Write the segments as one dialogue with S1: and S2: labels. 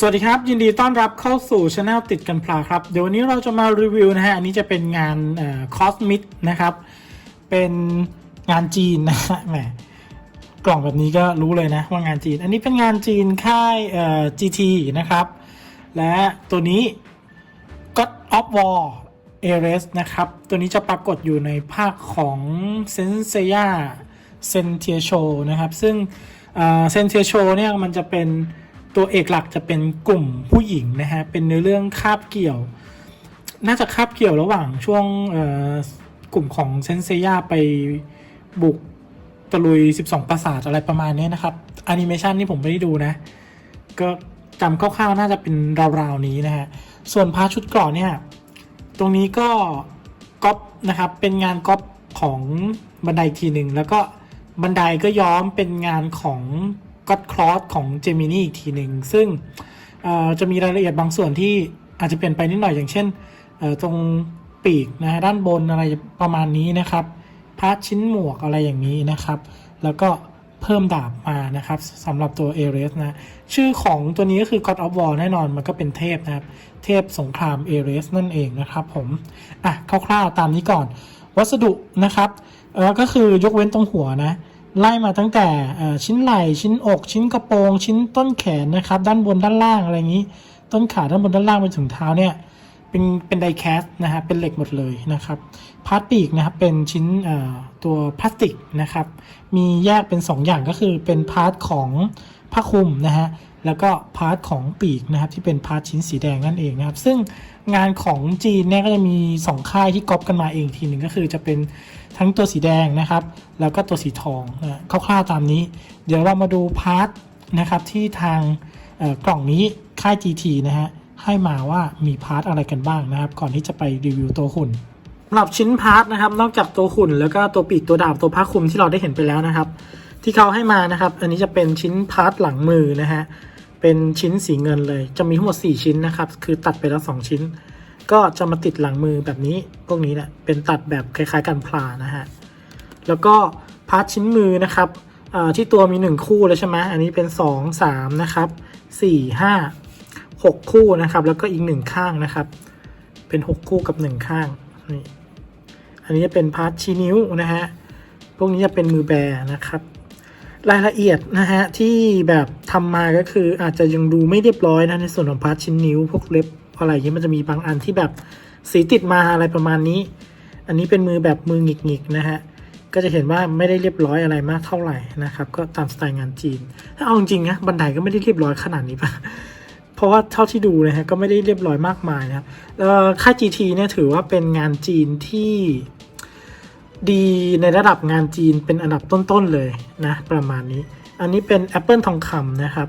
S1: สวัสดีครับ ยินดีต้อนรับเข้าสู่ช anel ติดกันพลาครับ เดี๋ยววันนี้เราจะมารีวิวนะฮะ อันนี้จะเป็นงานคอสมิ c นะครับ เป็นงานจีนนะฮะแหมกล่องแบบนี้ก็รู้เลยนะว่างานจีน อันนี้เป็นงานจีนค่ายเอ่อ GT นะครับ และตัวนี้ God of War a r e s นะครับ ตัวนี้จะปรากฏอยู่ในภาคของ s e n s e y a s e n t i a Show นะครับ ซึ่งเซนเทียโชเนี่ยมันจะเป็น ตัวเอกหลักจะเป็นกลุ่มผู้หญิงนะฮะ เป็นในอเรื่องคาบเกี่ยว น่าจะคาบเกี่ยวระหว่างช่วงกลุ่มของเซนเซียไปบุกตะลุย 12 ปราสาทอะไรประมาณนี้นะครับแอนิเมชันนี่ผมไม่ได้ดูนะ ก็จำคร่าวๆน่าจะเป็นราวๆนี้นะฮะ ส่วนพาชุดเกราะเนี่ย ตรงนี้ก็ก๊อปนะครับ เป็นงานก๊อปของบันไดทีหนึ่งแล้วก็บันไดก็ย้อมเป็นงานของ ก็อดคลอสของเจมินี่อีกทีหนึ่งซึ่งจะมีรายละเอียดบางส่วนที่อาจจะเปลี่ยนไปนิดหน่อยอย่างเช่นตรงปีกนะฮะด้านบนอะไรประมาณนี้นะครับพาร์ทชิ้นหมวกอะไรอย่างนี้นะครับ แล้วก็เพิ่มดาบมานะครับสำหรับตัวเอเรสนะ ชื่อของตัวนี้ก็คือ God of War แน่นอนมันก็เป็นเทพนะครับ เทพสงครามเอเรสนั่นเองนะครับผม อะคร่าวๆตามนี้ก่อน วัสดุนะครับเออก็คือยกเว้นตรงหัวนะ ไล่มาตั้งแต่ชิ้นไหล่ชิ้นอก ชิ้นกระโปรง ชิ้นต้นแขนนะครับ ด้านบนด้านล่างอะไรอย่างนี้ ต้นขาด้านบนด้านล่างไปถึงเท้าเนี่ยเป็นเป็นไดแคสนะฮะเป็นเหล็กหมดเลยนะครับพาร์ทปีกนะครับเป็นชิ้นตัวพลาสติกนะครับมีแยกเป็น 2 อย่างก็คือเป็นพาร์ทของผ้าคลุมนะฮะแล้วก็พาร์ทของปีกนะครับที่เป็นพาร์ทชิ้นสีแดงนั่นเองนะครับซึ่งงานของจีนเนี่ยก็จะมี 2 ค่ายที่ก๊อปกันมาเองทีหนึ่งก็คือจะเป็น ทั้งตัวสีแดงนะครับ แล้วก็ตัวสีทองนะคร่าวๆตามนี้ เดี๋ยวเรามาดูพาร์ทนะครับที่ทางกล่องนี้ค่าย GT นะฮะให้มาว่ามีพาร์ทอะไรกันบ้างนะครับ ก่อนที่จะไปรีวิวตัวหุ่นสำหรับชิ้นพาร์ทนะครับ นอกจากตัวหุ่น แล้วก็ตัวปีกตัวดาบตัวผ้าคลุมที่เราได้เห็นไปแล้วนะครับ ที่เขาให้มานะครับ อันนี้จะเป็นชิ้นพาร์ทหลังมือนะฮะเป็นชิ้นสีเงินเลย จะมีทั้งหมด 4 ชิ้นนะครับ คือตัดไปแล้ว 2 ชิ้น ก็จะมาติดหลังมือแบบนี้พวกนี้แหละเป็นตัดแบบคล้ายๆกันพลานะฮะแล้วก็พาร์ทชิ้นมือนะครับที่ตัวมี 1 คู่เลยใช่ไหมอันนี้เป็น 2 3นะครับ4 5 6 คู่นะครับ แล้วก็อีก 1 ข้างนะครับ เป็น 6 คู่กับ 1 ข้างนี่อันนี้จะเป็นพาร์ทชี้นิ้วนะฮะพวกนี้จะเป็นมือแบนะครับ รายละเอียดนะฮะที่แบบทำมาก็คืออาจจะยังดูไม่เรียบร้อยนะในส่วนของพาร์ทชิ้นนิ้วพวกเล็บอะไรเงี้ยมันจะมีบางอันที่แบบสีติดมาอะไรประมาณนี้ อันนี้เป็นมือแบบมือหงิกๆนะฮะก็จะเห็นว่าไม่ได้เรียบร้อยอะไรมากเท่าไหร่นะครับก็ตามสไตล์งานจีน ถ้าเอาจริงนะบันไดก็ไม่ได้เรียบร้อยขนาดนี้ปะเพราะว่าเท่าที่ดูนะฮะก็ไม่ได้เรียบร้อยมากมายนะครับเอ่อค่าย GT เนี่ยถือว่าเป็นงานจีนที่ ดีในระดับงานจีนเป็นอันดับต้นๆเลยนะ ประมาณนี้ อันนี้เป็น Apple ทองคำนะครับ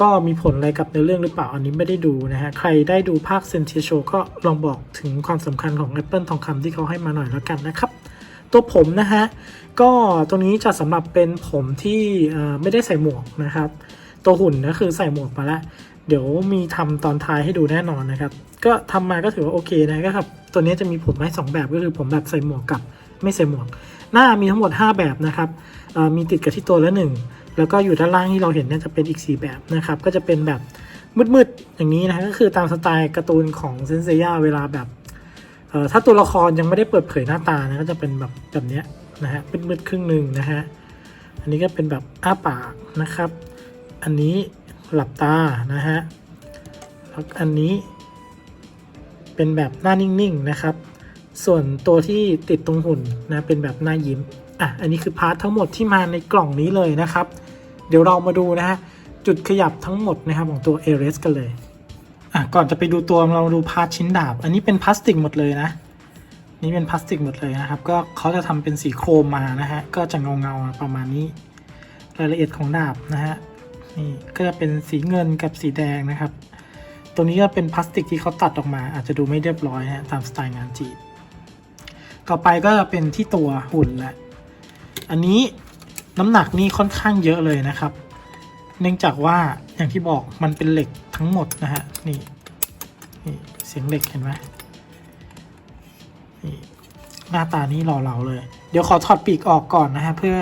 S1: ก็มีผลอะไรกับในเรื่องหรือเปล่าอันนี้ไม่ได้ดูนะฮะ ใครได้ดูภาคเซนเทียโชก็ลองบอกถึงความสำคัญของ Apple ทองคำที่เขาให้มาหน่อยแล้วกันนะครับ ตัวผมนะฮะ ก็ตัวนี้จะสำหรับเป็นผมที่ไม่ได้ใส่หมวกนะครับ ตัวหุ่นก็คือใส่หมวกมาแล้วเดี๋ยวมีทำตอนท้ายให้ดูแน่นอนนะครับ ก็ทำมาก็ถือว่าโอเคนะครับ ตัวนี้จะมีผมให้สองแบบก็คือผมแบบใส่หมวกกับ ไม่ใส่หมวก หน้ามีทั้งหมด 5 แบบนะครับมีติดกับที่ตัวละหนึ่งแล้วก็อยู่ด้านล่างที่เราเห็นเนี่ยจะเป็นอีก 4 แบบนะครับ ก็จะเป็นแบบมืดๆ อย่างนี้นะก็คือตามสไตล์การ์ตูนของเซนเซียเวลาแบบถ้าตัวละครยังไม่ได้เปิดเผยหน้าตานะก็จะเป็นแบบแบบนี้นะฮะมืดๆครึ่งหนึ่งนะฮะอันนี้ก็เป็นแบบอ้าปากนะครับ อันนี้หลับตานะฮะแล้วอันนี้เป็นแบบหน้านิ่งๆนะครับ ส่วนตัวที่ติดตรงหุ่นนะเป็นแบบหน้ายิ้มอะอันนี้คือพาร์ททั้งหมดที่มาในกล่องนี้เลยนะครับ เดี๋ยวเรามาดูนะฮะจุดขยับทั้งหมดนะครับของตัวเอเรสกันเลยอะก่อนจะไปดูตัวเราดูพาร์ทชิ้นดาบ อันนี้เป็นพลาสติกหมดเลยนะนี่เป็นพลาสติกหมดเลยนะครับ ก็เขาจะทำเป็นสีโครมมานะฮะ ก็จะเงาเงาประมาณนี้ รายละเอียดของดาบนะฮะ นี่ก็จะเป็นสีเงินกับสีแดงนะครับ ตัวนี้ก็เป็นพลาสติกที่เขาตัดออกมา อาจจะดูไม่เรียบร้อยนะฮะตามสไตล์งานจีน ต่อไปก็จะเป็นที่ตัวหุ่นแหละอันนี้น้ำหนักนี่ค่อนข้างเยอะเลยนะครับ เนื่องจากว่าอย่างที่บอกมันเป็นเหล็กทั้งหมดนะฮะนี่นี่เสียงเหล็กเห็นไหมนี่หน้าตานี่หล่อเหลาเลย เดี๋ยวขอถอดปีกออกก่อนนะฮะเพื่อ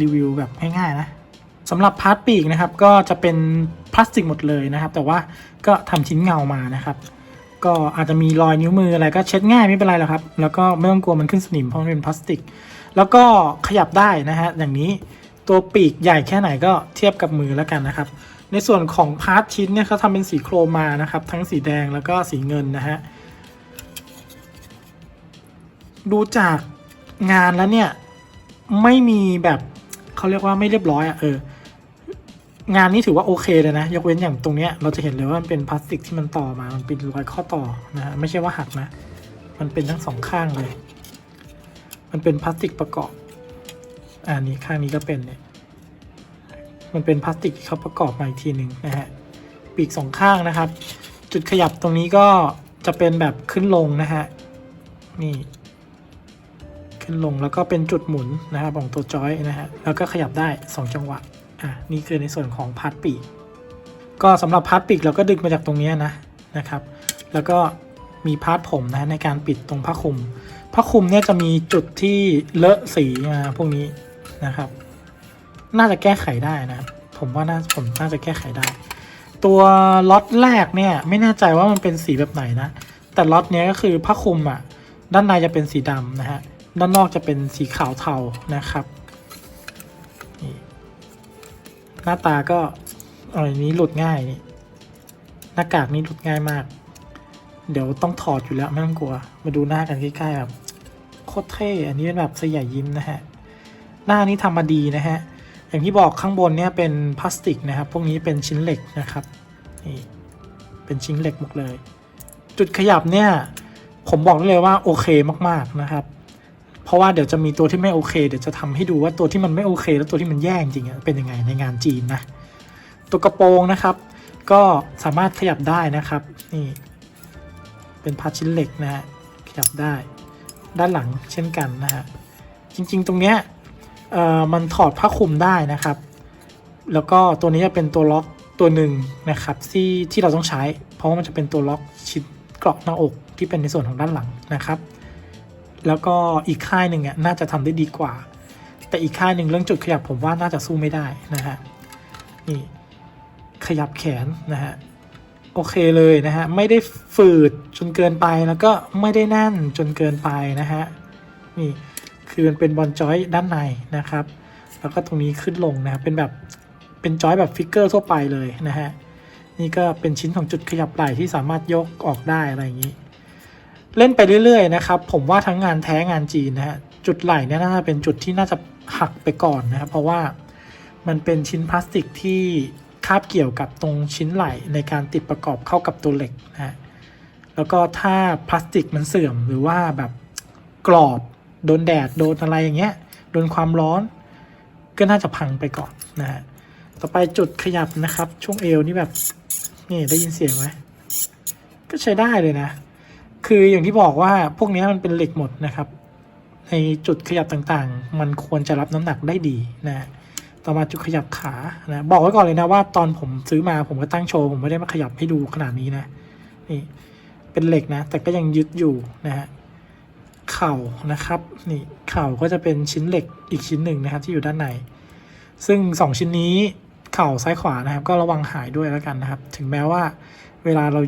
S1: รีวิวแบบง่ายๆนะสำหรับพาร์ทปีกนะครับก็จะเป็นพลาสติกหมดเลยนะครับ แต่ว่าก็ทำชิ้นเงามานะครับ ก็อาจจะมีรอยนิ้วมืออะไรก็เช็ดง่ายไม่เป็นไรหรอกครับ แล้วก็ไม่ต้องกลัวมันขึ้นสนิมเพราะมันเป็นพลาสติก แล้วก็ขยับได้นะฮะอย่างนี้ตัวปีกใหญ่แค่ไหนก็เทียบกับมือแล้วกันนะครับ ในส่วนของพาร์ทชิ้นเนี่ยเขาทำเป็นสีโครมานะครับ ทั้งสีแดงแล้วก็สีเงินนะฮะดูจากงานแล้วเนี่ยไม่มีแบบเขาเรียกว่าไม่เรียบร้อยอะ่ะเออ งานนี้ถือว่าโอเคเลยนะ ยกเว้นอย่างตรงเนี้ยเราจะเห็นเลยว่ามันเป็นพลาสติกที่มันต่อมา มันเป็นรอยข้อต่อนะฮะไม่ใช่ว่าหักนะ มันเป็นทั้งสองข้างเลย มันเป็นพลาสติกประกอบอ่านี้ข้างนี้ก็เป็นเนี่ยมันเป็นพลาสติกที่เขาประกอบมาอีกทีหนึ่งนะฮะปีกสองข้างนะครับ จุดขยับตรงนี้ก็จะเป็นแบบขึ้นลงนะฮะนี่ ขึ้นลงแล้วก็เป็นจุดหมุนนะครับของตัวจอยนะฮะแล้วก็ขยับได้ 2 จังหวะ อะนี่คือในส่วนของพาร์ทปีกก็สำหรับพาร์ทปีกเราก็ดึงมาจากตรงนี้นะนะครับ แล้วก็มีพาร์ทผมนะในการปิดตรงผ้าคลุมผ้าคลุมเนี่ยจะมีจุดที่เลอะสีมาพวกนี้นะครับ น่าจะแก้ไขได้นะผมว่าน่าผมน่าจะแก้ไขได้ ตัวล็อตแรกเนี่ยไม่แน่ใจว่ามันเป็นสีแบบไหนนะ แต่ล็อตเนี้ยก็คือผ้าคลุมอะด้านในจะเป็นสีดำนะฮะด้านนอกจะเป็นสีขาวเทานะครับ หน้าตาก็อันนี้หลุดง่ายนี่หน้ากากนี้หลุดง่ายมาก เดี๋ยวต้องถอดอยู่แล้วไม่ต้องกลัว มาดูหน้ากันใกล้ๆแบบโคตรเท่อันนี้เป็นแบบสยายยิ้มนะฮะ หน้านี้ทำมาดีนะฮะ อย่างที่บอกข้างบนเนี่ยเป็นพลาสติกนะครับ พวกนี้เป็นชิ้นเหล็กนะครับนี่เป็นชิ้นเหล็กหมดเลย จุดขยับเนี่ย ผมบอกได้เลยว่าโอเคมากๆนะครับ เพราะว่าเดี๋ยวจะมีตัวที่ไม่โอเค เดี๋ยวจะทำให้ดูว่าตัวที่มันไม่โอเค แล้วตัวที่มันแย่จริงๆเป็นยังไงในงานจีนนะตัวกระโปรงนะครับ ก็สามารถขยับได้นะครับนี่เป็นพาชิ้นเหล็กนะฮะขยับได้ ด้านหลังเช่นกันนะฮะจริงๆ ตรงเนี้ยเอ่อมันถอดผ้าคลุมได้นะครับ แล้วก็ตัวนี้จะเป็นตัวล็อกตัวหนึ่งนะครับที่ที่เราต้องใช้ เพราะว่ามันจะเป็นตัวล็อกชิ้นเกราะหน้าอกที่เป็นในส่วนของด้านหลังนะครับ แล้วก็อีกค่ายหนึ่งอะน่าจะทำได้ดีกว่า แต่อีกค่ายหนึ่งเรื่องจุดขยับผมว่าน่าจะสู้ไม่ได้นะฮะนี่ขยับแขนนะฮะโอเคเลยนะฮะไม่ได้ฝืดจนเกินไปแล้วก็ไม่ได้แน่นจนเกินไปนะฮะนี่คือมันเป็นบอลจอยด้านในนะครับ แล้วก็ตรงนี้ขึ้นลงนะครับเป็นแบบเป็นจอยแบบฟิกเกอร์ทั่วไปเลยนะฮะนี่ก็เป็นชิ้นของจุดขยับไหล่ที่สามารถยกออกได้อะไรอย่างนี้ เล่นไปเรื่อยๆนะครับผมว่าทั้งงานแท้งานจีนนะฮะจุดไหล่เนี่ยน่าจะเป็นจุดที่น่าจะหักไปก่อนนะครับเพราะว่ามันเป็นชิ้นพลาสติกที่คาบเกี่ยวกับตรงชิ้นไหล่ในการติดประกอบเข้ากับตัวเหล็กนะฮะแล้วก็ถ้าพลาสติกมันเสื่อมหรือว่าแบบกรอบโดนแดดโดนอะไรอย่างเงี้ยโดนความร้อน ก็น่าจะพังไปก่อนนะฮะต่อไปจุดขยับนะครับ ช่วงเอวนี่แบบนี่ได้ยินเสียงไหมก็ใช้ได้เลยนะ คืออย่างที่บอกว่าพวกนี้มันเป็นเหล็กหมดนะครับ ในจุดขยับต่างๆ มันควรจะรับน้ำหนักได้ดีนะต่อมาจุดขยับขานะบอกไว้ก่อนเลยนะว่าตอนผมซื้อมาผมก็ตั้งโชว์ผมไม่ได้มาขยับให้ดูขนาดนี้นะนี่เป็นเหล็กนะ แต่ก็ยังยึดอยู่นะฮะเข่านะครับนี่เข่าก็จะเป็นชิ้นเหล็กอีกชิ้นหนึ่งนะครับที่อยู่ด้านใน ซึ่งสองชิ้นนี้เข่าซ้ายขวานะครับ ก็ระวังหายด้วยแล้วกันนะครับ ถึงแม้ว่าเวลาเรา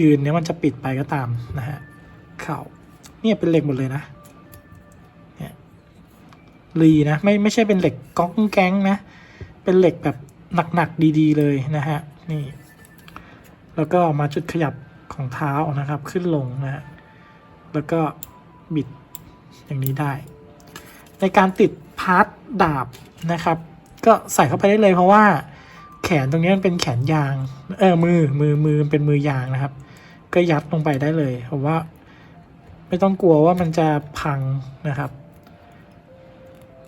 S1: ยืนเนี่ยมันจะปิดไปก็ตามนะฮะเข่าเนี่ยเป็นเหล็กหมดเลยนะเนี่ยรีนะไม่ไม่ใช่เป็นเหล็กก้องแก๊งนะ เป็นเหล็กแบบหนักๆดีๆเลยนะฮะนี่ แล้วก็มาจุดขยับของเท้านะครับขึ้นลงนะฮะแล้วก็บิดอย่างนี้ได้ ในการติดพาร์ทดาบนะครับ ก็ใส่เข้าไปได้เลยเพราะว่าแขนตรงนี้มันเป็นแขนยาง เออมือมือมือมันเป็นมือยางนะครับ ก็ยัดลงไปได้เลยผมว่า ไม่ต้องกลัวว่ามันจะพังนะครับ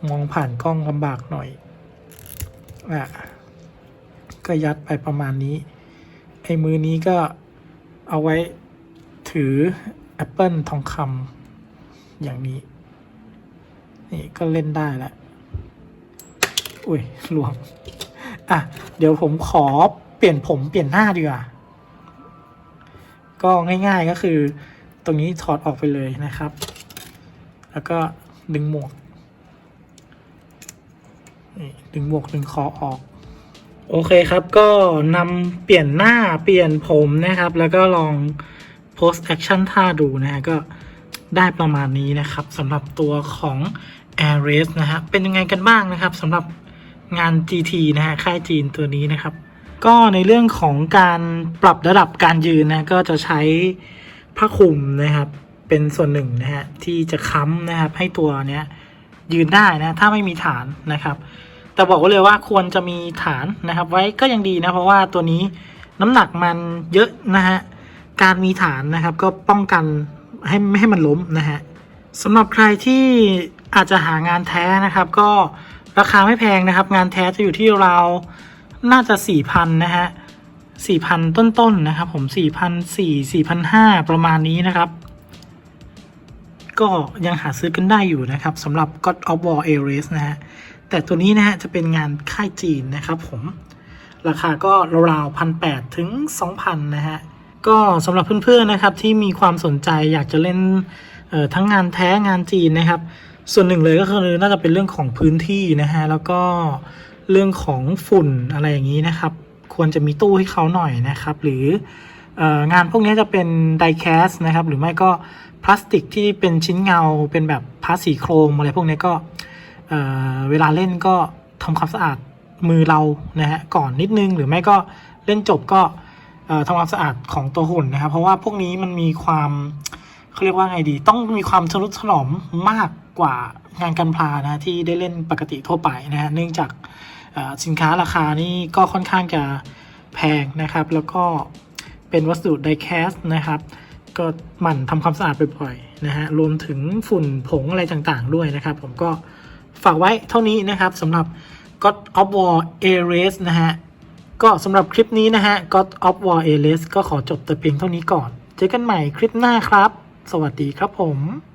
S1: มองผ่านกล้องลำบากหน่อยอะก็ยัดไปประมาณนี้ ไอ้มือนี้ก็เอาไว้ถือแอปเปิลทองคำอย่างนี้ นี่ก็เล่นได้แล้วอุ้ยหลวม อะ เดี๋ยวผมขอเปลี่ยนผมเปลี่ยนหน้าดีกว่า ก็ง่ายๆก็คือ ตรงนี้ถอดออกไปเลยนะครับ แล้วก็ดึงหมวกดึงหมวกดึงคอออก โอเคครับก็นำเปลี่ยนหน้าเปลี่ยนผมนะครับ แล้วก็ลอง post action ท่าดูนะฮะก็ได้ประมาณนี้นะครับสำหรับตัวของ Air Race นะฮะเป็นยังไงกันบ้างนะครับสำหรับงาน GT นะฮะค่ายจีนตัวนี้นะครับ ก็ในเรื่องของการปรับระดับการยืนนะก็จะใช้ผ้าคลุมนะครับ เป็นส่วนหนึ่งนะฮะที่จะค้ำนะครับให้ตัวเนี้ยยืนได้นะถ้าไม่มีฐานนะครับ แต่บอกไว้เลยว่าควรจะมีฐานนะครับ ไว้ก็ยังดีนะเพราะว่าตัวนี้น้ำหนักมันเยอะนะฮะการมีฐานนะครับก็ป้องกันให้ไม่ให้มันล้มนะฮะสำหรับใครที่อาจจะหางานแท้นะครับ ก็ราคาไม่แพงนะครับ งานแท้จะอยู่ที่ราว น่าจะสี่พันนะฮะสี่พันต้นๆนะครับ ผมสี่พันสี่สี่พันห้าประมาณนี้นะครับ ก็ยังหาซื้อกันได้อยู่นะครับสำหรับ God of War a r e s นะฮะ แต่ตัวนี้นะฮะจะเป็นงานค่ายจีนนะครับผม ราคาก็ราวๆพันแปดถึงสองพันนะฮะ ก็สำหรับเพื่อนๆนะครับที่มีความสนใจอยากจะเล่นเอ่อทั้งงานแท้งานจีนนะครับ ส่วนหนึ่งเลยก็คือน่าจะเป็นเรื่องของพื้นที่นะฮะแล้วก็ เรื่องของฝุ่นอะไรอย่างนี้นะครับ ควรจะมีตู้ให้เขาหน่อยนะครับ หรืองานพวกนี้จะเป็นไดแคสนะครับ หรือไม่ก็พลาสติกที่เป็นชิ้นเงาเป็นแบบพลาสสีโครมอะไรพวกนี้ก็เเวลาเล่นก็ทำความสะอาดมือเรานะฮะก่อนนิดนึง หรือไม่ก็เล่นจบก็ทำความสะอาดของตัวหุ่นนะครับ เพราะว่าพวกนี้มันมีความเขาเรียกว่าไงดี ต้องมีความทนุถนอมมากกว่างานกันพลานะที่ได้เล่นปกติทั่วไปนะฮะเนื่องจาก สินค้าราคานี่ก็ค่อนข้างจะแพงนะครับ แล้วก็เป็นวัสดุไดแคสนะครับ ก็หมั่นทำความสะอาดบ่อยๆนะฮะรวมถึงฝุ่นผงอะไรต่างๆด้วยนะครับ ผมก็ฝากไว้เท่านี้นะครับสำหรับ God of War a r a c e นะฮะก็สำหรับคลิปนี้นะฮะ God of War a r a c e ก็ขอจบแต่เพียงเท่านี้ก่อน เจอกันใหม่คลิปหน้าครับ สวัสดีครับผม